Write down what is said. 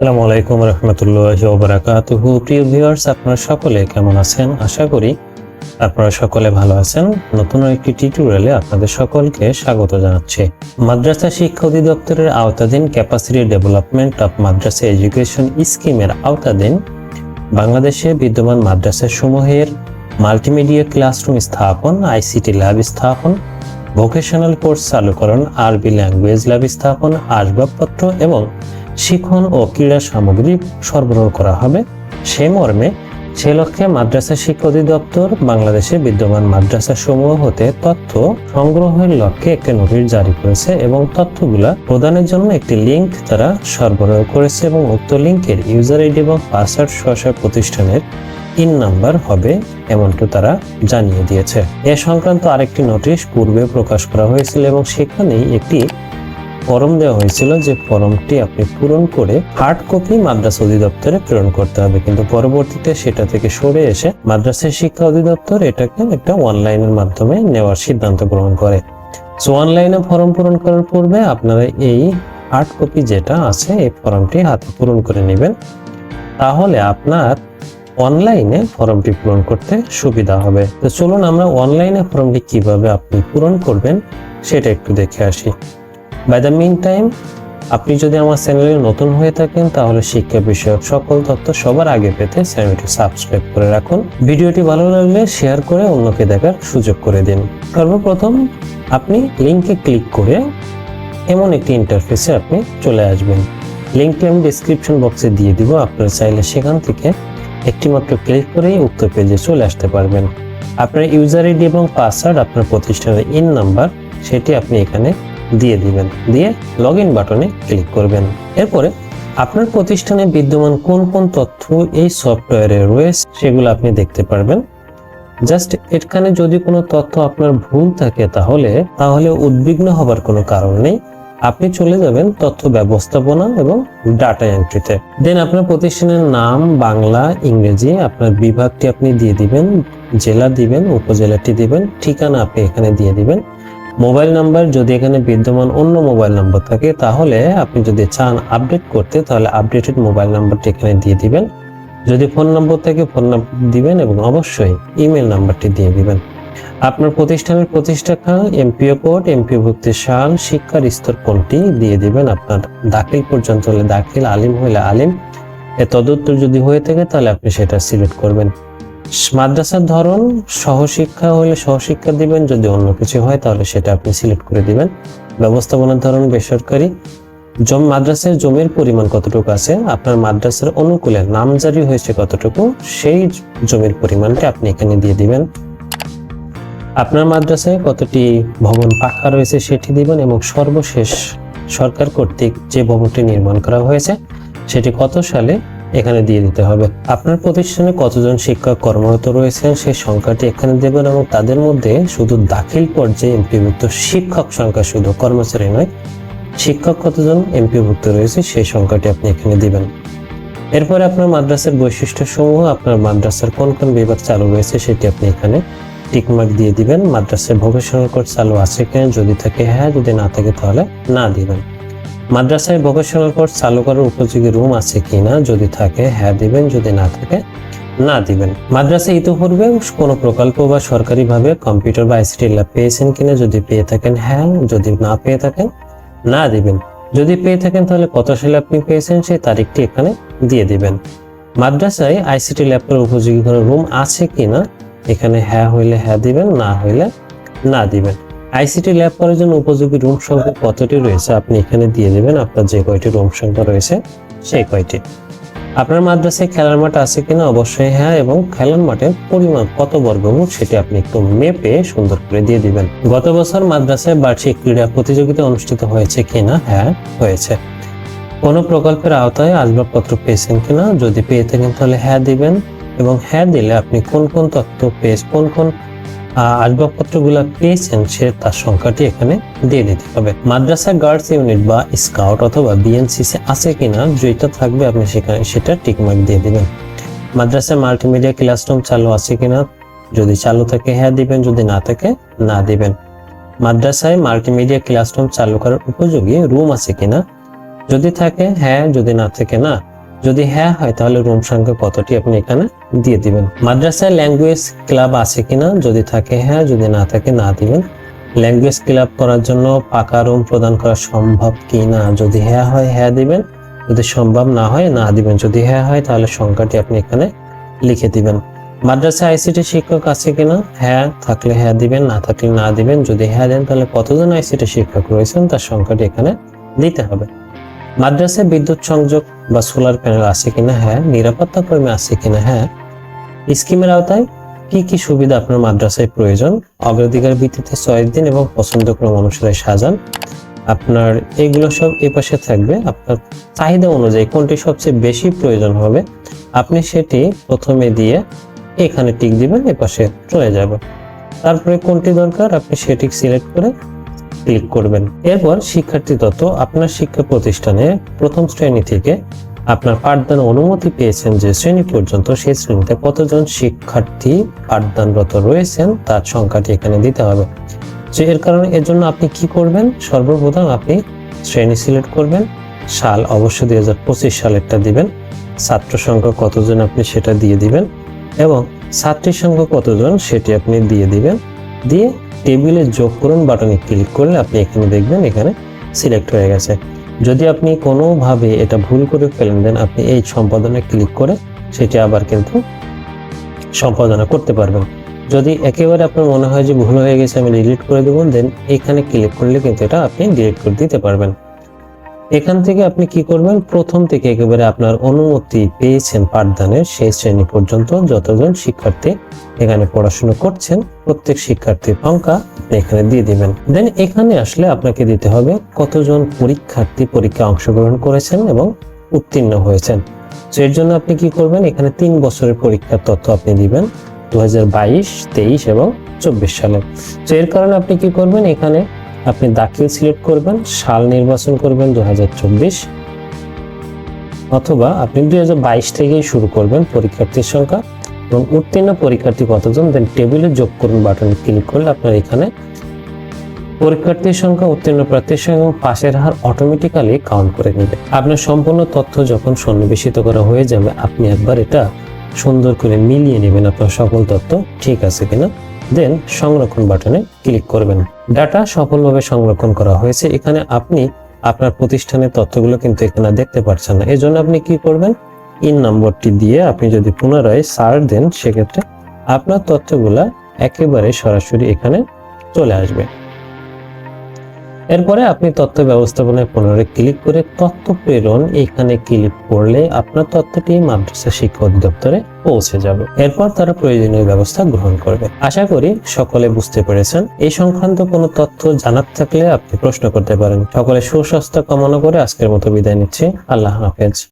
আসসালামু আলাইকুম রহমতুল্লাহ ওবরাকাতুহু প্রিয় ভিউয়ার্স, আপনারা সকলে কেমন আছেন? আশা করি আপনারা সকলে ভালো আছেন। নতুন একটি টিউটোরিয়ালে আপনাদের সকলকে স্বাগত জানাচ্ছি। মাদ্রাসা শিক্ষা অধিদপ্তরের আওতাধীন capacity development of Madrasa education স্কিমের আওতাধীন বাংলাদেশে বিদ্যমান মাদ্রাসা সমূহের মাল্টিমিডিয়া ক্লাসরুম স্থাপন, আইসিটি ল্যাব স্থাপন, ভোকেশনাল কোর্স চালুকরণ আরবি ল্যাঙ্গুয়েজ ল্যাব স্থাপন, আসবাবপত্র এবং শিখন ও ক্রীড়া সামগ্রী সরবরাহ করা হবে। সে মর্মে, সে লক্ষ্যে মাদ্রাসা শিক্ষা অধিদপ্তর বাংলাদেশে বিদ্যমান মাদ্রাসা সমূহ হতে তথ্য সংগ্রহের লক্ষ্যে একটি নোটিশ জারি করেছে এবং তথ্যগুলা প্রদানের জন্য একটি লিংক তারা সরবরাহ করেছে এবং উক্ত লিঙ্কের ইউজার আইডি এবং পাসওয়ার্ড সহ প্রতিষ্ঠানের ইন নাম্বার হবে এমনটি তারা জানিয়ে দিয়েছে। এ সংক্রান্ত আরেকটি নোটিশ পূর্বে প্রকাশ করা হয়েছিল এবং সেখানেই একটি ফর্ম দেওয়া হয়েছিল যে ফর্মটি আপনি পূরণ করে হার্ড কপি মাদ্রাসা অধিদপ্তরে প্রেরণ করতে হবে। কিন্তু পরবর্তীতে সেটা থেকে সরে এসে মাদ্রাসা শিক্ষা অধিদপ্তর এটাকে একটা অনলাইনের মাধ্যমে নেওয়ার সিদ্ধান্ত গ্রহণ করে। সো অনলাইনে ফর্ম পূরণ করার পূর্বে আপনারা এই হার্ড কপি যেটা আছে, এই ফর্মটি হাতে পূরণ করে নেবেন। তাহলে আপনার অনলাইনে ফর্মটি পূরণ করতে সুবিধা হবে। তো চলুন আমরা অনলাইনে ফর্মটি কীভাবে আপনি পূরণ করবেন, সেটা একটু দেখে আসি। বাই দ্য মিন টাইম আপনি যদি আমার চ্যানেলে নতুন হয়ে থাকেন, তাহলে শিক্ষা বিষয়ক সকল তথ্য সবার আগে পেতে চ্যানেলটি সাবস্ক্রাইব করে রাখুন। ভিডিওটি ভালো লাগলে শেয়ার করে অন্যকে দেখার সুযোগ করে দিন। সর্বপ্রথম, আপনি লিঙ্কে ক্লিক করে এমন একটি ইন্টারফেসে আপনি চলে আসবেন। লিঙ্কটি আমি ডিসক্রিপশন বক্সে দিয়ে দিব, আপনারা চাইলে সেখান থেকে একটি মাত্র ক্লিক করেই উক্ত পেজে চলে আসতে পারবেন। আপনার ইউজার আইডি এবং পাসওয়ার্ড আপনার প্রতিষ্ঠানের ইন নাম্বার সেটি আপনি এখানে দিয়ে দিবেন। দিয়ে লগ ইন বাটনে ক্লিক করবেন। এরপরে আপনার প্রতিষ্ঠানে বিদ্যমান কোন কোন তথ্য এই সফটওয়্যারে রয়েছে সেগুলো আপনি দেখতে পারবেন। জাস্ট এখানে যদি কোনো তথ্য আপনার ভুল থাকে তাহলে তাহলে উদ্বিগ্ন হবার কোনো কারণ নেই। আপনি চলে যাবেন তথ্য ব্যবস্থাপনা এবং ডাটা এন্ট্রিতে দেন আপনার প্রতিষ্ঠানের নাম, বাংলা, ইংরেজি, আপনার বিভাগটি আপনি দিয়ে দিবেন, জেলা দিবেন, উপজেলাটি দিবেন, ঠিকানা আপনি এখানে দিয়ে দিবেন। মোবাইল নাম্বার যদি এখানে বিদ্যমান অন্য মোবাইল নাম্বার থাকে, তাহলে আপনি যদি চান আপডেট করতে, তাহলে আপডেটেড মোবাইল নাম্বারটি এখানে দিয়ে দিবেন। যদি ফোন নম্বর থাকে, ফোন নাম্বার দিবেন এবং অবশ্যই ইমেল নাম্বারটি দিয়ে দিবেন। আপনার প্রতিষ্ঠানের প্রতিষ্ঠাতা এমপিও কোড, এমপিও ভুক্তির সাল শিক্ষার স্তর কোনটি দিয়ে দিবেন আপনার দাখিল পর্যন্ত হলে দাখিল, আলিম হলে আলিম। এ তদুত্তর যদি হয়ে থাকে, তাহলে আপনি সেটা সিলেক্ট করবেন। মাদ্রাসার ধরন, সহশিক্ষা হলে সহশিক্ষা দিবেন, যদি অন্য কিছু হয় তাহলে সেটা আপনি সিলেক্ট করে দিবেন। ব্যবস্থাপনার ধরন বেসরকারি। জম, মাদ্রাসার জমির পরিমাণ কতটুকু আছে? আপনার মাদ্রাসার অনুকূলে নামজারি হয়েছে কতটুকু? সেই জমির পরিমাণটা আপনি এখানে দিয়ে দিবেন। আপনার মাদ্রাসায় কতটি ভবন পাকা রয়েছে সেটি দিবেন এবং সর্বশেষ সরকার কর্তৃক যে ভবনটি নির্মাণ করা হয়েছে, সেটি কত সালে এখানে দিয়ে দিতে হবে। আপনার প্রতিষ্ঠানে কতজন শিক্ষক কর্মরত রয়েছেন সেই সংখ্যাটি এখানে দেবেন এবং তাদের মধ্যে শুধু দাখিল পর্যায়ে এমপিভুক্ত শিক্ষক সংখ্যা শুধু কর্মচারী নয়, শিক্ষক কতজন এমপিভুক্ত রয়েছে সেই সংখ্যাটি আপনি এখানে দিবেন। এরপরে আপনার মাদ্রাসার বৈশিষ্ট্য সমূহ আপনার মাদ্রাসার কোন কোন বিভাগ চালু রয়েছে সেটি আপনি এখানে টিকমার্ক দিয়ে দিবেন। মাদ্রাসার ভোকেশনাল কোর্স চালু আছে কিনা যদি থাকে হ্যাঁ যদি না থাকে তাহলে না দিবেন। মাদ্রাসায় ভোকেশনাল কোর্স চালু করার উপযোগী রুম আছে কিনা যদি থাকে হ্যাঁ দিবেন, যদি না থাকে, না দিবেন। মাদ্রাসায় ইতিপূর্বে কোনো প্রকল্প বা সরকারিভাবে কম্পিউটার বা আইসিটি ল্যাব পেয়েছেন কিনা যদি পেয়ে থাকেন হ্যাঁ যদি না পেয়ে থাকেন, না দিবেন। যদি পেয়ে থাকেন, তাহলে কত সালে আপনি পেয়েছেন সেই তারিখটি এখানে দিয়ে দিবেন। মাদ্রাসায় আইসিটি ল্যাবের উপযোগী কোনো রুম আছে কিনা, এখানে হ্যাঁ হইলে হ্যাঁ দিবেন, না হইলে না দিবেন। আইসিটি ল্যাব করার জন্য উপযোগী রুম সংখ্যা কতটি রয়েছে আপনি এখানে দিয়ে দিবেন। আপনার যে কয়টি রুম সংখ্যা রয়েছে, সেই কয়টি। আপনার মাদ্রাসায় খেলার মাঠ আছে কিনা? অবশ্যই হ্যাঁ এবং খেলার মাঠের পরিমাণ কত বর্গফুট সেটি আপনি একটু মেপে সুন্দর করে দিয়ে দিবেন। গত বছর মাদ্রাসায় বার্ষিক ক্রীড়া প্রতিযোগিতা অনুষ্ঠিত হয়েছে কিনা? হ্যাঁ হয়েছে। কোনো প্রকল্পের আওতায় আসবাবপত্র পেয়েছেন কিনা? যদি পেয়ে থাকেন তাহলে হ্যাঁ দিবেন, এবং হ্যাঁ দিলে আপনি কোন কোন তথ্য পেয়েছেন কোন কোন আসবাবপত্রগুলো পেয়েছেন সে তার সংখ্যাটি এখানে দিয়ে দিতে হবে। মাদ্রাসা গার্ডস ইউনিট বা স্কাউট অথবা বিএনসিসি আছে কিনা যেটা থাকবে আপনি সেখানে সেটা টিকমার্ক দিয়ে দিবেন। মাদ্রাসায় মাল্টিমিডিয়া ক্লাসরুম চালু আছে কিনা, যদি চালু থাকে হ্যাঁ দিবেন, যদি না থাকে, না দিবেন। মাদ্রাসায় মাল্টিমিডিয়া ক্লাসরুম চালু করার উপযোগী রুম আছে কিনা, যদি থাকে হ্যাঁ যদি না থাকে, না। যদি হ্যাঁ হয়, তাহলে রুম সংখ্যা কতটি আপনি এখানে দিয়ে দিবেন? মাদ্রাসায় ল্যাঙ্গুয়েজ ক্লাব আছে কিনা? যদি থাকে হ্যাঁ। যদি না থাকে, না দিবেন। ল্যাঙ্গুয়েজ ক্লাব করার জন্য পাকা রুম প্রদান করা সম্ভব কি না যদি হ্যাঁ হয় হ্যাঁ দিবেন। যদি সম্ভব না হয়, না দিবেন। যদি হ্যাঁ হয়, তাহলে সংখ্যাটি আপনি এখানে লিখে দিবেন। মাদ্রাসায় আইসিটি শিক্ষক আছে কিনা? হ্যাঁ থাকলে হ্যাঁ দিবেন, না থাকলে না দিবেন। যদি হ্যাঁ দেন, তাহলে কতজন আইসিটি শিক্ষক রয়েছেন? তার সংখ্যাটি এখানে দিতে হবে। মাদ্রাসায় বিদ্যুৎ সংযোগ বা সোলার প্যানেল আছে কিনা হ্যাঁ নিরাপত্তা কর্মী আছে কিনা হ্যাঁ স্কিমের আওতায় কি কি সুবিধা আপনার মাদ্রাসায় প্রয়োজন? অগ্রাধিকার ভিত্তিতে চয়েস দিন এবং পছন্দ ক্রম অনুসারে সাজান। আপনার এগুলো সব এ পাশে থাকবে। আপনার চাহিদা অনুযায়ী কোনটি সবচেয়ে বেশি প্রয়োজন হবে, আপনি সেটি প্রথমে দিয়ে এখানে টিক দিবেন, এ পাশে চলে যাবে। তারপরে কোনটি দরকার, আপনি সেটি সিলেক্ট করে ক্লিক করবেন। এরপর শিক্ষার্থী তত্ত্ব আপনার শিক্ষা প্রতিষ্ঠানে প্রথম শ্রেণি থেকে আপনার পাঠদান অনুমতি পেয়েছেন যে শ্রেণি পর্যন্ত সেই শ্রেণীতে কতজন শিক্ষার্থী পাঠদানরত রয়েছেন তার সংখ্যাটি এখানে দিতে হবে। যে এর কারণে এর জন্য আপনি কি করবেন? সর্বপ্রথম আপনি শ্রেণি সিলেক্ট করবেন। সাল অবশ্যই দুই হাজার পঁচিশ সালেরটা দিবেন। ছাত্র সংখ্যা কতজন আপনি সেটা দিয়ে দিবেন এবং ছাত্রীর সংখ্যা কতজন সেটি আপনি দিয়ে দিবেন। দিয়ে টেবিলে যোগ করুন বাটনে ক্লিক করলে আপনি এখানে দেখবেন এখানে সিলেক্ট হয়ে গেছে। যদি আপনি কোনোভাবে এটা ভুল করে ফেলেন দেন আপনি এই সম্পাদনে ক্লিক করে সেটি আবার কিন্তু সম্পাদনা করতে পারবেন। যদি একেবারে আপনার মনে হয় যে ভুল হয়ে গেছে, আমি ডিলিট করে দেবো দেন এখানে ক্লিক করলে কিন্তু এটা আপনি ডিলিট করে দিতে পারবেন। এখান থেকে আপনি কি করবেন? প্রথম থেকে একেবারে আপনার অনুমতি পেয়েছেন পাঠদানের, সেই শ্রেণি পর্যন্ত যতজন শিক্ষার্থী এখানে পড়াশোনা করছেন, প্রত্যেক শিক্ষার্থীর সংখ্যা এখানে দিয়ে দিবেন। দেন এখানে আসলে আপনাকে দিতে হবে কতজন পরীক্ষার্থী পরীক্ষায় অংশগ্রহণ করেছেন এবং উত্তীর্ণ হয়েছেন। তো এর জন্য আপনি কি করবেন? এখানে তিন বছরের পরীক্ষার তথ্য আপনি দিবেন দু হাজার বাইশ, তেইশ এবং চব্বিশ সালে। তো এর কারণে আপনি কি করবেন? এখানে আপনি দাখিল সিলেক্ট করবেন, সাল নির্বাচন করবেন দু অথবা আপনি দুই থেকেই শুরু করবেন পরীক্ষার্থীর সংখ্যা এবং উত্তীর্ণ পরীক্ষার্থী কতজন দেন টেবিলে যোগ করুন বাটনে ক্লিক করলে আপনার এখানে পরীক্ষার্থীর সংখ্যা, উত্তীর্ণ প্রার্থীর সংখ্যা এবং পাশের হার অটোমেটিক্যালি কাউন্ট করে নেবে। আপনার সম্পূর্ণ তথ্য যখন সন্নিবেশিত করা হয়ে যাবে, আপনি একবার এটা সুন্দর করে মিলিয়ে নেবেন আপনার সকল তথ্য, ঠিক আছে কিনা? দেন সংরক্ষণ বাটনে ক্লিক করবেন। ডাটা সফলভাবে সংরক্ষণ করা হয়েছে। এখানে আপনি আপনার প্রতিষ্ঠানের তথ্যগুলো কিন্তু এখানে দেখতে পাচ্ছেন না। এই জন্য আপনি কি করবেন? ইন নম্বরটি দিয়ে আপনি যদি পুনরায় সার্চ দেন, সেক্ষেত্রে আপনার তথ্যগুলা একেবারে সরাসরি এখানে চলে আসবে। এরপরে আপনি তথ্য ব্যবস্থাপনায় পুনরায় ক্লিক করে তথ্য প্রেরণ এখানে ক্লিক করলে আপনার তথ্যটি মাদ্রাসা শিক্ষা অধিদপ্তরে পৌঁছে যাবে। এরপর তারা প্রয়োজনীয় ব্যবস্থা গ্রহণ করবে। আশা করি সকলে বুঝতে পেরেছেন। এই সংক্রান্ত কোনো তথ্য জানার থাকলে আপনি প্রশ্ন করতে পারেন। সকলে সুস্বাস্থ্য কামনা করে আজকের মতো বিদায় নিচ্ছি। আল্লাহ হাফেজ।